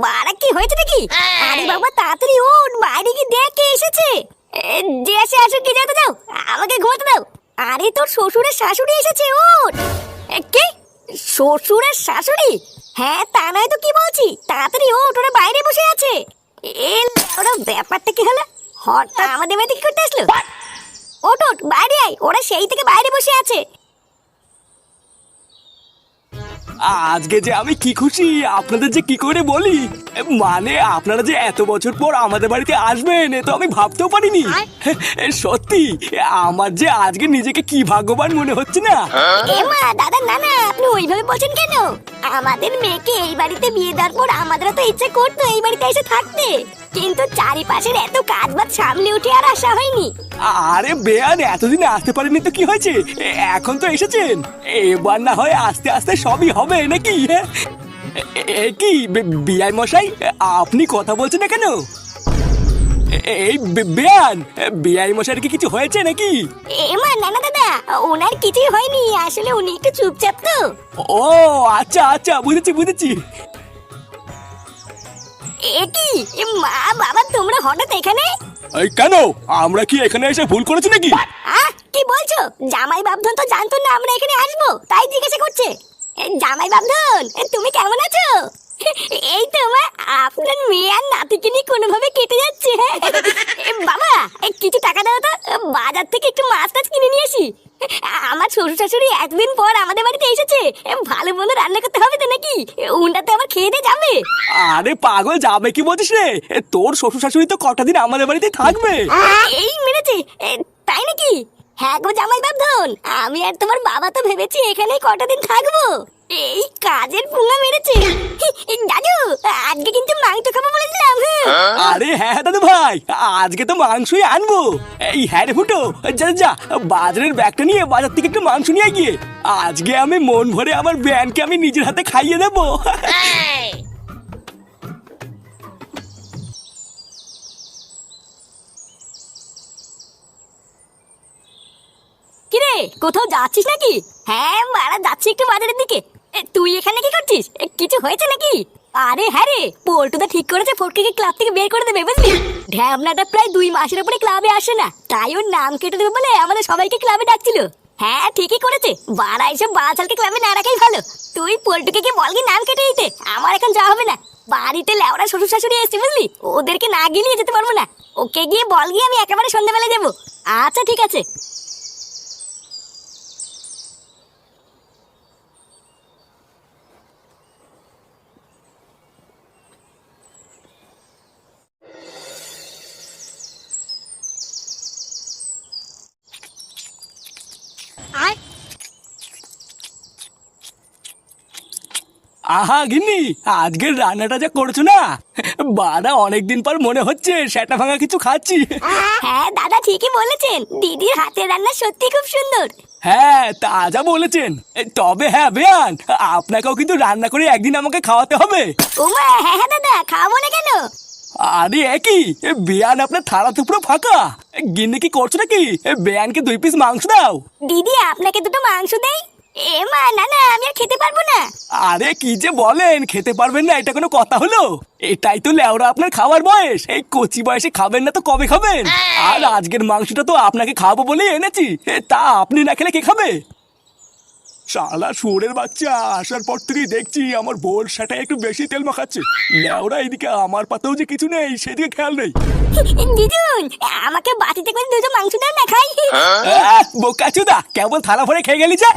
বাড়া কি হয়েছে নাকি আরে বাবা তাড়াতাড়ি উঠ বাইরে কি দেখ এসেছে। এ, যে আসে আসুক কি যেতে দাও আমাকে ঘুমাতে দাও। আরে তোর শ্বশুরের শাশুড়ি এসেছে এ, কি? শ্বশুরের শাশুড়ি? হ্যাঁ তা নয় তো কি বলছি? তাড়াতাড়ি ওঠ ওরা বাইরে বসে আছে। এ ওরা ব্যাপারটা কি হলো? হঠাৎ আমাদের বাড়িতে কি করতে আসলো? ওঠ ওঠ বাইরে আয়। ওরা সেই থেকে বাইরে বসে আছে। আজকে যে আমি কি খুশি আপনাদের যে কি করে বলি? মানে আপনারা যে এত বছর পর আমাদের বাড়িতে আসবেন এ তো আমি ভাবতেও পারিনি। সত্যি আমার যে আজকে নিজেকে কি ভাগ্যবান মনে হচ্ছে না? দাদা না না আপনি ওইভাবে বলছেন কেন? আমাদের মেয়েকে এই বাড়িতে বিয়ে দেওয়ার পর আমাদেরও তো ইচ্ছে করতো এই বাড়িতে এসে থাকতে। কিন্তু চারিপাশের এত কাজ বাজ সামলে উঠে আর আসা হয়নি। আরে বেয়ান এতদিন আসতে পারেনি তো কি হয়েছে? এখন তো এসেছেন। এবার না হয় আস্তে আস্তে সবই হবে নাকি? হ্যাঁ? এ- কি বে- বিআই মশাই আপনি কথা বলছেন না কেন? এই বেয়ান বিআই মশাইয়ের কি কিছু হয়েছে নাকি? এমা না না দাদা ওনার কিছুই হয়নি আসলে উনি একটু চুপচাপ তো। ও আচ্ছা আচ্ছা বুঝেছি বুঝেছি। এ কি এ মা বাবা তোমরা হঠাৎ এখানে? এই কেন? আমরা কি এখানে এসে ভুল করেছি নাকি? আহ কি বলছো? জামাই বাবধন তো জানতো না আমরা এখানে আসব তাই জিজ্ঞাসা করছে। জামাই বাবধন তুমি কেমন আছো? এই তো মা আপনার মেয়ে আর নাতিকে নিয়ে কোনোভাবে কেটে যাচ্ছে। এ, বাবা কিছু টাকা দাও তো। বাজার থেকে একটু মাছ টাছ কিনে নিয়ে আসি। আমার শ্বশুর শাশুড়ি একদিন পর আমাদের বাড়িতে এসেছে। ভালো মন্দ রান্না করতে হবে তো নাকি? উনটা তো আবার খেয়ে দিয়ে যাবে। আরে পাগল যাবে কি বলছিস রে? তোর শ্বশুর শাশুড়ি তো কটা দিন আমাদের বাড়িতে থাকবে। এই মেরেছে। তাই নাকি? হ্যাঁ গো জামাই বাবধন আমি আর তোমার বাবা তো ভেবেছি এখানেই কটা দিন থাকব। এই কাজের পুঙ্গা মেরেছে। দাদু আজকে কিন্তু মাংস খাব বলেছিলাম। আরে হ্যাঁ দাদু ভাই আজকে তো মাংসই আনব। এই হ্যাঁ রে ফুটো যা যা বাজারের ব্যাগটা নিয়ে বাজার থেকে একটু মাংস নিয়ে গিয়ে। আজকে আমি মন ভরে আমার ব্যানকে আমি নিজের হাতে খাইয়ে দেবো। কিরে কোথাও যাচ্ছিস নাকি? হ্যাঁ মারা যাচ্ছি একটু বাজারের দিকে। তুই এখানে কি করছিস? কিছু হয়েছে নাকি? আরে হ্যাঁ রে পল্টুদা ঠিক করেছে ফটকে ক্লাব থেকে বের করে দেবে, বুঝলি? ঢ্যামনাটা প্রায় দুই মাসের উপরে ক্লাবে আসে না। তাই ওর নাম কেটে দেবে বলে আমাদের সবাইকে ক্লাবে ডাকছিল। হ্যাঁ ঠিকই করেছে। বাড়া এসব বাচালকে ক্লাবে না রাখাই ভালো। তুই পল্টুকে কি বলগি নাম কেটে দিতে। আমার এখন যাওয়া হবে না। বাড়িতে লেওড়া শ্বশুর শাশুড়ি এসছে, বুঝলি? ওদেরকে না গিয়ে যেতে পারব না। ওকে গিয়ে বল গিয়ে আমি একেবারে সন্ধ্যাবেলা যাব। আচ্ছা ঠিক আছে। আহা গিন্নি আজকের রান্নাটা যা করছ না? বাড়া অনেকদিন পর মনে হচ্ছে সেটা ভাঙা কিছু খাচ্ছি। হ্যাঁ দাদা ঠিকই বলেছেন। দিদির হাতের রান্না সত্যি খুব সুন্দর। হ্যাঁ তাজা বলেছেন। তবে হ্যাঁ বেয়ান আপনাকেও কিন্তু রান্না করে একদিন আমাকে খাওয়াতে হবে। ওমা হ্যাঁ হ্যাঁ দাদা খাব না কেন? আরে একই এ, বেয়ান আপনার থালা তো পুরো ফাঁকা। গিন্নি কি করছ নাকি? এ, বেয়ানকে দুই পিস মাংস দাও। দিদি আপনাকে দুটো মাংস এ মা, না না, আমি আর খেতে পারব না। আরে, কি যে বলেন, খেতে পারবেন না, এটা কোনো কথা হলো? এটাই তো লেওরা আপনার খাবার বয়স। এই কচি বয়সে খাবেন না তো কবে খাবেন? আর আজকের মাংসটা তো আপনাকে খাব বলেই এনেছি। তা আপনি না খেলে কে খাবে? শালা শুয়োরের বাচ্চা আসার পর থেকেই দেখছি আমার বোর সাটা একটু বেশি তেল মাখাচ্ছে। লেওরা এদিকে আমার পাতেও যে কিছু নেই সেদিকে খেয়াল নেই। দিদুন আমাকে বাটিতে করে দুটো মাংস দাও না খাই। বোকা চুদা কেবল থালা ভরে খেয়ে গেলি যে?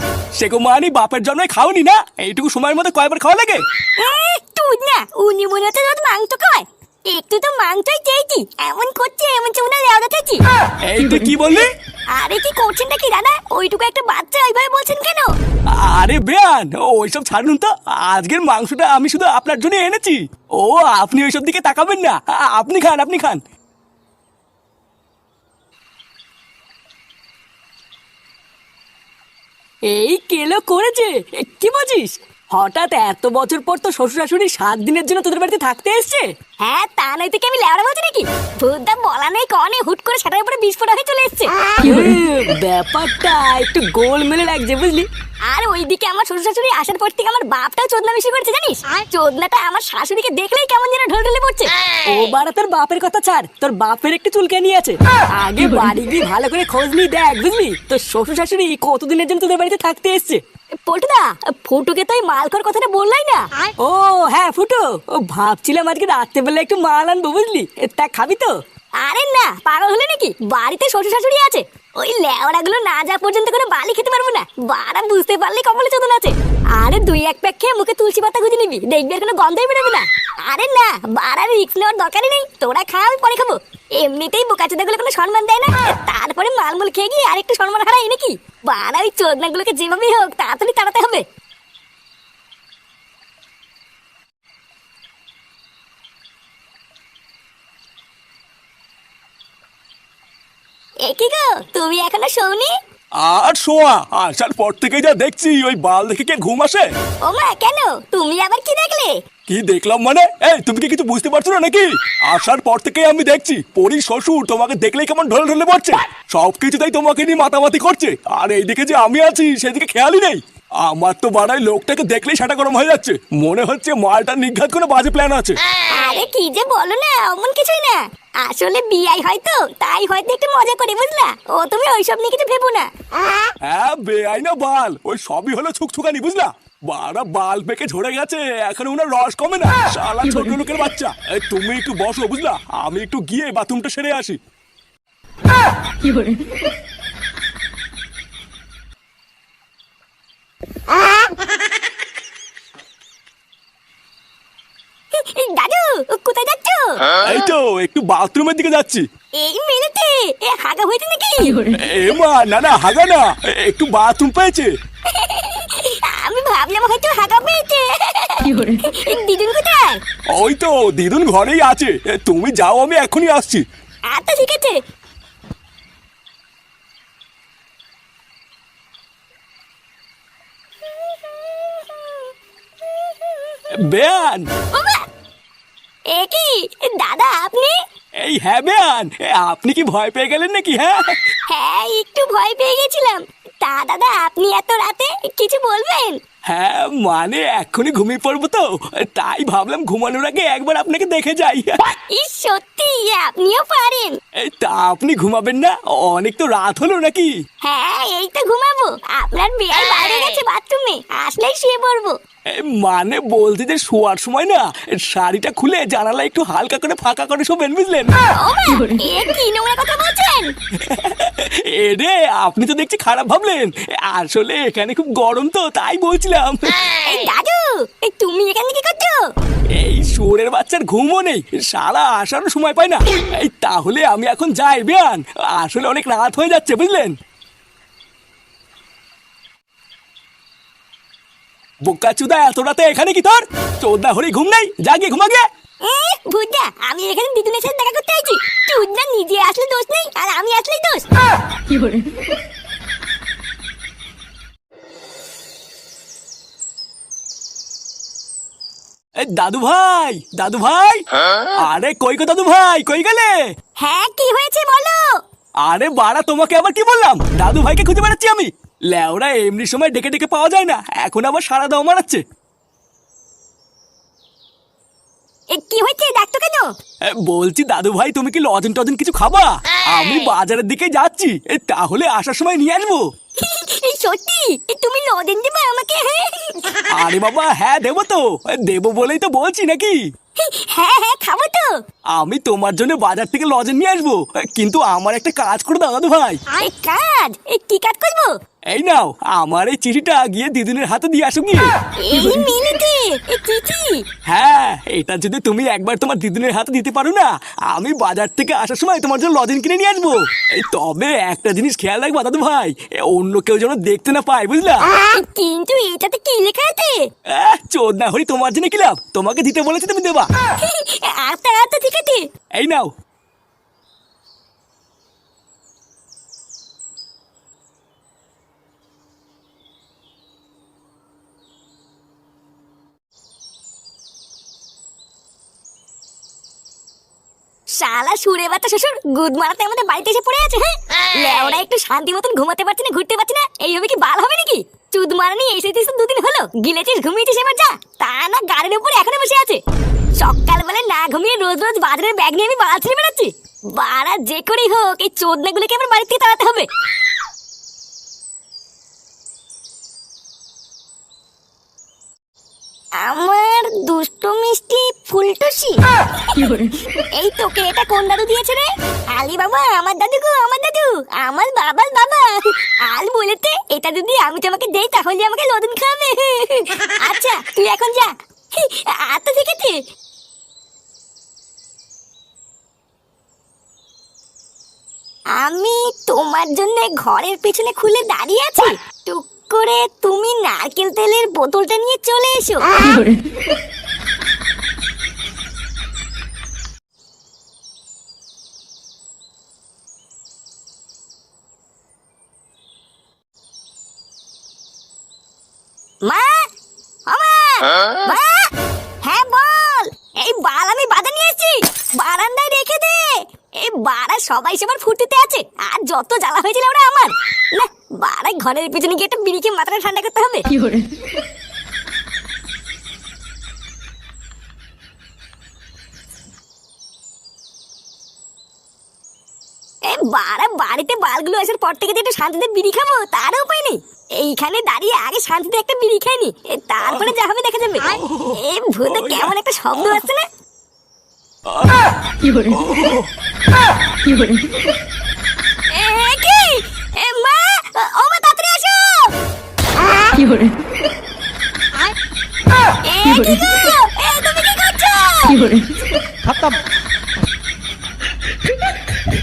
মানি বাপের জন্মে খাওনি না? এইটুকু সময়ের মধ্যে কয়বার খাওয়া লাগে? তুই না উনি মনে রোজ মাংস খায়। একটু তো মাংসই চেয়েছি এমন করছে এমন চুনা লেওড়া চেয়েছি এই তুই কি বললি? আরে কি করছেন নাকি দাদা? ওইটুকু একটা বাচ্চা ওইভাবে আরে বেয়ান ওইসব ছাড়ুন তো। আজকের মাংসটা আমি শুধু আপনার জন্য এনেছি। ও, আপনি ওইসব দিকে তাকাবেন না। আপনি খান আপনি খান। এই কেলো করেছে? কি বলছিস? হঠাৎ এত বছর পর তো শ্বশুর শাশুড়ি সাত দিনের জন্য তোদের বাড়িতে থাকতে এসছে? হ্যাঁ তা নয় থেকে আমি লেওড়া বলছি নাকি? ভূতদা বলা নেই কনে হুট করে সেটার উপরে বিস্ফোরণ হয়ে চলে এসছে। ব্যাপারটা একটু গোল মেলে লাগছে বুঝলি? আর ওইদিকে আমার শ্বশুর শাশুড়ি আসার পর থেকে আমার বাপটাও চোদনা বেশি করছে জানিস? চোদনাটা আমার শাশুড়িকে দেখলেই কেমন যেন ঢোল ঢলে পড়ছে। ও বাড়া তোর বাপের কথা ছাড় তোর বাপের একটু চুলকানি আছে। আগে বাড়ি গিয়ে ভালো করে খোঁজ নিয়ে দেখ বুঝলি? তোর শ্বশুর শাশুড়ি কতদিনের জন্য তোদের বাড়িতে থাকতে এসছে? পটুদা ফুটুকে তো ওই মালকর কথাটা বললাই না? ও হ্যাঁ ফুটো। ও ভাবছিলাম আজকে রাত্রেবেলা একটু মাল আনব, বুঝলি? তা খাবি তো? আরে না, পাগল হলে নাকি? বাড়িতে শ্বশুর শাশুড়ি আছে। ওই লেওড়া গুলো না যা পর্যন্ত কোনো বালি খেতে পারব না। বাড়া বুঝতে পারলে কপালে চোদন আছে। আরে দুই এক প্যাক খেয়ে মুখে তুলসী পাতা গুঁজে নিবি, দেখবি আর কোনো গন্ধই বেরোবে না। আরে না, বাড়ার রিক্স নেওয়ার দরকারই নেই। তোরা খা, আমি পরে খাব। এমনিতেই বোকাচোদা গুলো কোনো সম্মান দেয় না। তারপরে মালমূল খেয়ে গিয়ে আরেকটু সম্মান হারাই নাকি? বাড়া ওই চোদনা গুলোকে যেভাবেই হোক, তাড়াতাড়ি তাড়াতে হবে। এ কি গো তুমি এখনও শোনি আর শোয়া আসার পর থেকে যা দেখছি ওই বাল দেখে কে ঘুম আসে? ও মা কেন? তুমি আবার কি দেখলে? কি দেখলাম মানে? এই তুমি কি কিছু বুঝতে পারছ না নাকি? আসার পর থেকে আমি দেখছি পরি শ্বশুর তোমাকে দেখলেই কেমন ঢলে ঢলে পড়ছে সব কিছুতেই তোমাকে নিয়ে মাতামাতি করছে। আর এইদিকে যে আমি আছি সেদিকে খেয়ালই নেই। আমার তো বাড়ায় লোকটাকে দেখলেই সেটা গরম হয়ে যাচ্ছে। মনে হচ্ছে মালটা নিঘাত কোনো বাজে প্ল্যান আছে। আরে কি যে বলো না অমন কিছুই না। আসলে বিয়াই হয়তো তাই হয়তো একটু মজা করে বুঝলা? ও তুমি ওইসব নিয়ে কিছু ভেবো না। হ্যাঁ বেআই না বাল। ওই সবই হলো ছুকছুকানি বুঝলা? বারা বাল পেকে ঝরে গেছে এখন ওনার রস কমে না। শালা ছোট লোকের বাচ্চা। এই, তুমি একটু বসো বুঝলা? আমি একটু গিয়ে বাথরুমটা সেরে আসি। এই দাদু কোথায় যাচ্ছ এই তো একটু বাথরুমের দিকে যাচ্ছি। এই মিনিটে এ হাগা হয়েছে নাকি? এ মা না না হাগা না একটু বাথরুম পেয়েছে। আমি ভাবলাম হয়তো হাগা পেয়েছে। দিদুন কোথায়? ওই তো দিদুন ঘরেই আছে। তুমি যাও আমি এখনই আসছি। আচ্ছা ঠিক আছে। বেয়ান! এ কি? দাদা আপনি? এই হ্যাঁ বেয়ান। আপনি কি ভয় পেয়ে গেলেন নাকি হ্যাঁ? হ্যাঁ একটু ভয় পেয়ে গেছিলাম। তা দাদা আপনি এত রাতে কিছু বলবেন? হ্যাঁ মানে এক্ষুনি ঘুমিয়ে পড়ব তো। তাই ভাবলাম ঘুমানোর আগে একবার আপনাকে দেখে যাই। সত্যি আপনিও পারেন। তা আপনি ঘুমাবেন না? অনেক তো রাত হলো নাকি? হ্যাঁ এই তো ঘুমাবো। আপনার বিয়ে বাইরে গেছে বাথরুমে আসলেই শুয়ে পড়ব। মানে বলতে যে শোয়ার সময় না শাড়িটা খুলে জানালা একটু হালকা করে ফাঁকা করে শোবেন বুঝলেন? এ রে আপনি তো দেখছি খারাপ ভাবলেন। আসলে এখানে খুব গরম তো তাই বলছিলাম এই দাদু এই তুমি এখানে কি করছ? এই শুয়োরের বাচ্চার ঘুমও নেই। সারা আসারও সময় পায় না। এই তাহলে আমি এখন যাই বেয়ান। আসলে অনেক রাত হয়ে যাচ্ছে বুঝলেন? বোকা চুদা এত রাতে এখানে কি তোর? চোদ্দা হরি ঘুম নেই? জাগিয়ে ঘুমাগে এ, ভুজা আমি এখানে দিদুনের সাথে দেখা করতে আইছি। তুই না নিজে আসলে দোষ নেই আর আমি আসলেই দোষ। কি এই দাদু ভাই দাদু ভাই। আরে কই গো দাদু ভাই কই গেলে? হ্যাঁ কি হয়েছে বলো? আরে বাড়া তোমাকে আবার কি বললাম? দাদু ভাইকে খুঁজে বেড়াচ্ছি আমি। ল্যাওরা এমনি সময় ডেকে ডেকে পাওয়া যায় না এখন আবার সারা দাও মারাচ্ছে। এ কি হয়েছে? ডাকতো কেন? বলছি দাদু ভাই তুমি কি লজেন টজেন কিছু খাবা? আমি বাজারের দিকে যাচ্ছি তাহলে আসার সময় নিয়ে আসব। সত্যি? তুমি নদেন দেবে আমাকে আরে বাবা হ্যাঁ দেবো তো। দেবো বলেই তো বলছি নাকি? হ্যাঁ হ্যাঁ খাব তো। আমি তোমার জন্য বাজার থেকে লজেন নিয়ে আসব। কিন্তু আমার একটা কাজ করে দাও দাদু ভাই। এই কাজ? কি কাজ করব? এই নাও আমার এই চিঠিটা গিয়ে দিদিনের হাতে দিয়ে আসো গিয়ে। এই মিনিটে এই চিঠি? হ্যাঁ এটা যদি তুমি একবার তোমার দিদিনের হাতে দিতে পারো না আমি বাজার থেকে আসার সময় তোমার জন্য লজেন কিনে নিয়ে আসব। এই তবে একটা জিনিস খেয়াল রাখবা দাদু ভাই অন্য কেউ যেন দেখতে না পায় বুঝলা? কিন্তু এটাতে কি লেখা আছে? চোদ না হরি তোমার জন্য কি লাভ? তোমাকে দিতে বলেছি তুমি দেবা। আচ্ছা আচ্ছা ঠিক আছে। এই নাও। শালা সুরে বাচ্চা শ্বশুর গুদ মারাতে আমাদের বাড়িতে এসে পড়ে আছে হ্যাঁ? লেওরা একটু শান্তি মতন ঘুমাতে পারছি না ঘুরতে পারছি না এইভাবে কি বাল হবে নাকি? চুদ মারানি এসেছিস দুদিন হলো। গিলেছিস, ঘুমিয়েছিস এবার যা। তা না, গাড়ির উপরে এখনও বসে আছে। সকালবেলা না ঘুমিয়ে রোজ রোজ বাজারের ব্যাগ নিয়ে আমি বাড়া ছেড়ে বেড়াচ্ছি। বাড়া যে করেই হোক, এই চোদনাগুলোকে আমার বাড়ি থেকে তাড়াতে হবে। আমার দুষ্টু মিষ্টি ফুলটুসি। এই তোকে এটা কোন দাদু দিয়েছে রে? আলি বাবা আমার দাদু গো, আমার দাদু। আমার বাবার বাবা। আল বলেতে এটা যদি আমি তোমাকে দেই, তাহলে আমাকে লদন খাবে আচ্ছা তুই এখন যা। আচ্ছা ঠিক আছে আমি তোমার জন্য ঘরের পেছনে খুলে দাঁড়িয়ে আছি। টুক করে তুমি নারকেল তেলের বোতলটা নিয়ে চলে এসো। মা মা হ্যাঁ বল, এই বাল আমি বাধা নিয়ে এসেছি বারান্দায় রেখে দে। এই বাড়া সবাই সবার ফুটিতে আছে, আর যত জ্বালা হয়েছিল ওরা আমার। না বাড়া ঘরের পিছনে গিয়ে একটা বিড়িকে মাথাটা ঠান্ডা করতে হবে। এ বাড়া বাড়িতে বালগুলো আসার পর থেকে একটু শান্তিতে বিড়ি খাব তারও উপায় নেই। এইখানে দাঁড়িয়ে আগে শান্তিতে একটা বিড়ি খাই নি তারপরে যা হবে দেখা যাবে। এ ভূতে কেমন একটা শব্দ আসছে না? এ, কি করে? কি করে? খতম